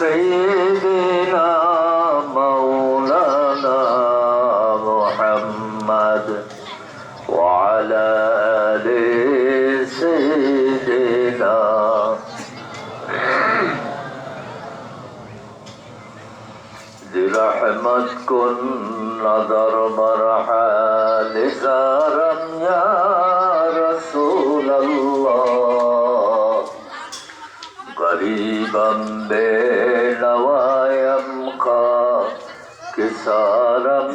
سيدنا مولانا محمد وعلى آل سيدنا. ذي رحمت كن نظر مرحل زارا يا رسول الله. قريبا بنوايا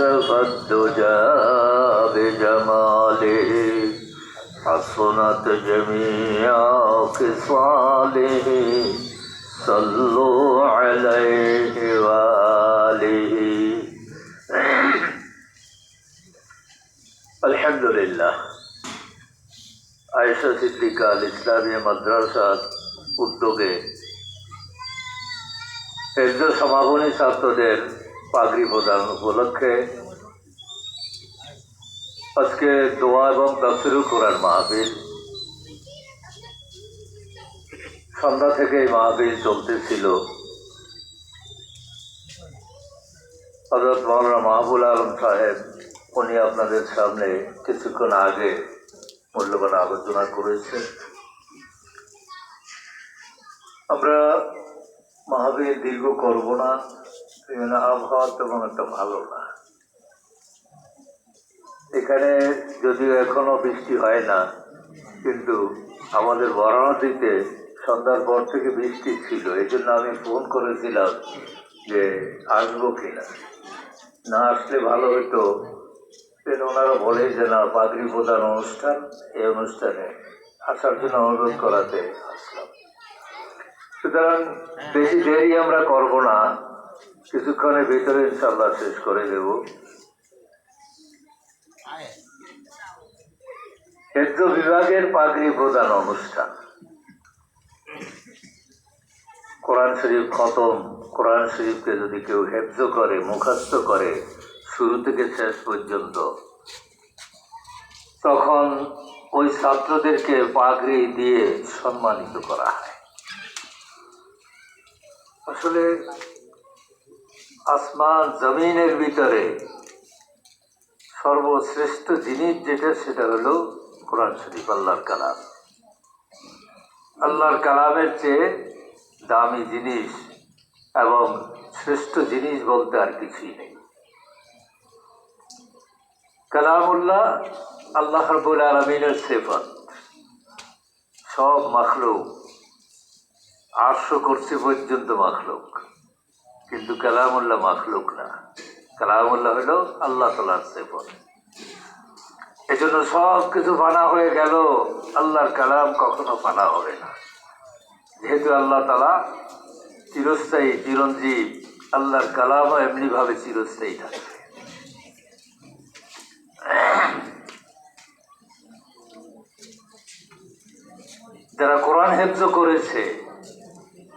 كشف الدجى بجماله حصنت جميع خصاله صلوا عليه وآله আলহামদুলিল্লাহ আয়েশা সিদ্দিকা আল ইসলামী মাদ্রাসার উদ্যোগে এজো সমাপনী ছাত্রদের পাগড়ি প্রদান উপলক্ষে আজকে দোয়া এবং তাফসিরুল কোরআন মাহফিল সন্ধ্যা থেকে এই মাহফিল চলতেছিল হজরত মৌলানা মাহবুল আলম সাহেব উনি আপনাদের সামনে কিছুক্ষণ আগে মূল্যবান আলোচনা করেছেন আমরা মহাবীর দীর্ঘ করব না এখানে আবহাওয়া তেমন একটা ভালো না। এখানে যদিও এখনও বৃষ্টি হয় না, কিন্তু আমাদের বারাণসীতে সন্ধ্যার পর থেকে বৃষ্টি ছিল। এই জন্য আমি ফোন করেছিলাম যে আসব কিনা। না আসলে ভালো হতো। ওনারা বলে যে, না পাগড়ি প্রধান অনুষ্ঠান, এই অনুষ্ঠানে আসার জন্য অনুরোধ করাতে আসলাম। সুতরাং বেশি দেরি আমরা করব না। কিছুক্ষণের ভিতরে ইনশাল্লাহ শেষ করে দেব। ক্ষেত্র বিভাগের পাগড়ি প্রদান অনুষ্ঠান। কোরআন শরীফ খতম। কোরআন শরীফকে যদি কেউ হেফজ করে, মুখস্থ করে, শুরু থেকে শেষ পর্যন্ত, তখন ওই ছাত্রদেরকে পাগড়ি দিয়ে সম্মানিত করা হয়। আসলে আসমান জমিনের ভিতরে সর্বশ্রেষ্ঠ জিনিস যেটা, সেটা হলো কোরআন শরীফ, আল্লাহর কালাম। আল্লাহর কালামের চেয়ে দামি জিনিস এবং শ্রেষ্ঠ জিনিস বলতে আর কিছুই নেই। কালামুল্লাহ আল্লাহ রবুল আলমিনের সেফত। সব মাখলুক, আটশো করছে পর্যন্ত মাখলুক। কিন্তু কালামুল্লাহ মাখলুক না। কালামুল্লাহ হলো আল্লাহ তালার সেফত। এজন্য সব কিছু ফানা হয়ে গেল, আল্লাহর কালাম কখনো ফানা হবে না। যেহেতু আল্লাহ তালা চিরস্থায়ী, চিরঞ্জীব, আল্লাহর কালামও এমনিভাবে চিরস্থায়ী থাকবে যারা কোরআন হেফজ করেছে,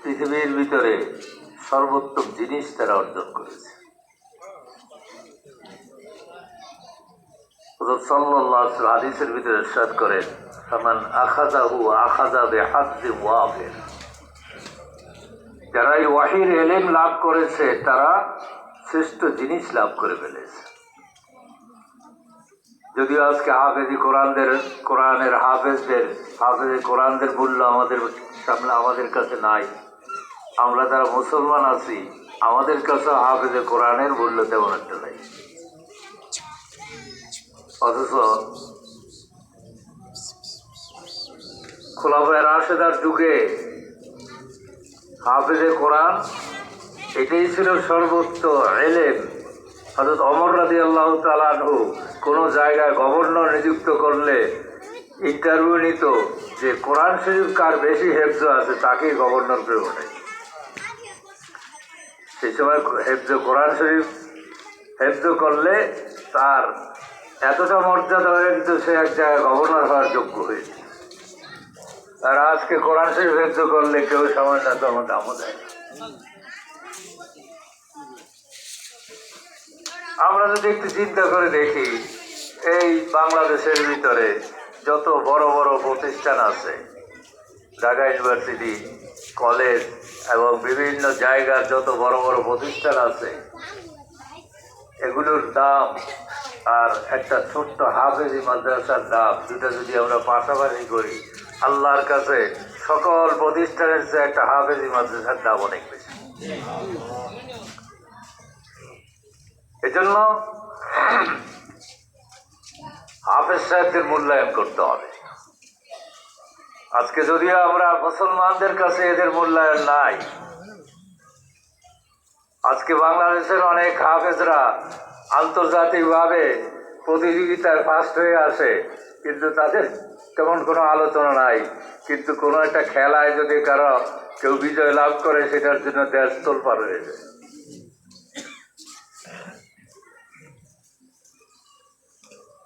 পৃথিবীর ভিতরে সর্বোত্তম জিনিস তারা অর্জন করেছে। হাদিসের ভিতরে সাদ করেন সামান যারা এই ওয়াহির এলেম লাভ করেছে, তারা শ্রেষ্ঠ জিনিস লাভ করে ফেলেছে। যদিও আজকে হাফেজি কোরআনদের, কোরআনের হাফেজদের, হাফেজে কোরআনদের মূল্য আমাদের সামনে আমাদের কাছে নাই আমরা যারা মুসলমান আছি, আমাদের কাছে হাফেজে কোরআনের মূল্য তেমন একটা নাই। অথচ খোলাফায় রাশেদার যুগে হাফেজে কোরআন এটাই ছিল সর্বোচ্চ এলেম। হজরত অমর রাজি আল্লাহ তালু কোনো জায়গায় গভর্নর নিযুক্ত করলে ইন্টারভিউ নিত যে কোরআন শরীফ কার বেশি হেফজ আছে, তাকেই গভর্নর করে সেই সময় হেফজ কোরআন শরীফ হেফজ করলে তার এতটা মর্যাদা হয়ে যেত সে এক জায়গায় গভর্নর হওয়ার যোগ্য হয়েছে আর আজকে কোরআন শরীফ হেফজ করলে কেউ সামান্য তখন দামও দেয়। আমরা যদি একটু চিন্তা করে দেখি, এই বাংলাদেশের ভিতরে যত বড় বড় প্রতিষ্ঠান আছে, ঢাকা ইউনিভার্সিটি, কলেজ এবং বিভিন্ন জায়গার যত বড় বড় প্রতিষ্ঠান আছে, এগুলোর দাম আর একটা ছোট্ট হাফেজি মাদ্রাসার দাম, দুটা যদি আমরা পাশাপাশি করি, আল্লাহর কাছে সকল প্রতিষ্ঠানের চেয়ে একটা হাফেজি মাদ্রাসার দাম অনেক বেশি। এজন্য হাফেজ সাহেবদের মূল্যায়ন করতে হবে। আজকে যদিও আমরা মুসলমানদের কাছে এদের মূল্যায়ন নাই, আজকে বাংলাদেশের অনেক হাফেজরা আন্তর্জাতিকভাবে প্রতিযোগিতায় ফার্স্ট হয়ে আসে কিন্তু তাদের তেমন কোনো আলোচনা নাই, কিন্তু কোনো একটা খেলায় যদি কারও কেউ বিজয় লাভ করে, সেটার জন্য দেশ তোলপার হয়ে যায়।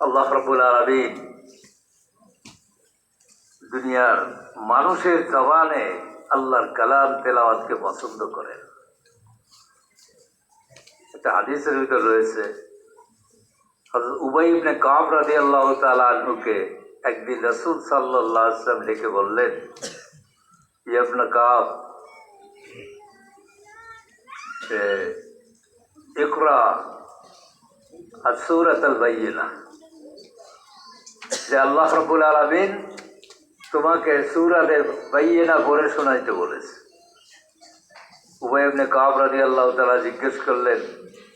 আল্লাহ রবুল আলমিন দুনিয়ার মানুষের জবানে আল্লাহর কালাম তেলাওয়াতকে পছন্দ করেন একটা হাদিসের ভিতর রয়েছে, হযরত উবাই ইবনে কাব রাদিয়াল্লাহু তাআলা আনহুকে একদিন রাসূল সাল্লাল্লাহু আলাইহি ওয়াসাল্লাম ডেকে বললেন ইবনে কাব ইকরা আসূরাত আল বাইয়িনা। যে আল্লাহ রবুল আলমিন তোমাকে সুরাতে বাইয়েনা পড়ে শোনাইতে বলেছে। উভয় এমনি কাব রাজি আল্লাহ তালা জিজ্ঞেস করলেন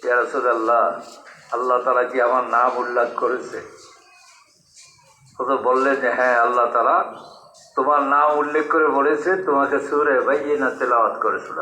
ইয়ারসদ আল্লাহ আল্লাহ তালা কি আমার নাম উল্লেখ করেছে? তো বললেন যে হ্যাঁ আল্লাহ তালা তোমার নাম উল্লেখ করে বলেছে, তোমাকে সুরে বাইয়েনা তেলাওয়াত করে শোনা